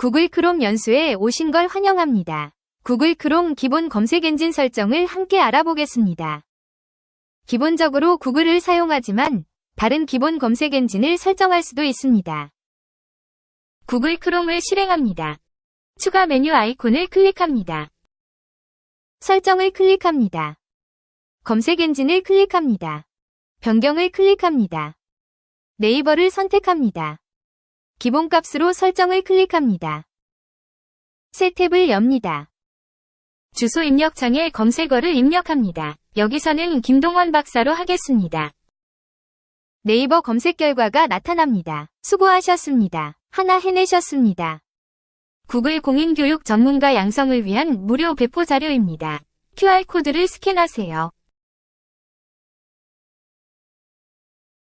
구글 크롬 연수에 오신 걸 환영합니다. 구글 크롬 기본 검색 엔진 설정을 함께 알아보겠습니다. 기본적으로 구글을 사용하지만 다른 기본 검색 엔진을 설정할 수도 있습니다. 구글 크롬을 실행합니다. 추가 메뉴 아이콘을 클릭합니다. 설정을 클릭합니다. 검색 엔진을 클릭합니다. 변경을 클릭합니다. 네이버를 선택합니다. 기본값으로 설정을 클릭합니다. 새 탭을 엽니다. 주소 입력창에 검색어를 입력합니다. 여기서는 김동원 박사로 하겠습니다. 네이버 검색 결과가 나타납니다. 수고하셨습니다. 하나 해내셨습니다. 구글 공인교육 전문가 양성을 위한 무료 배포 자료입니다. QR코드를 스캔하세요.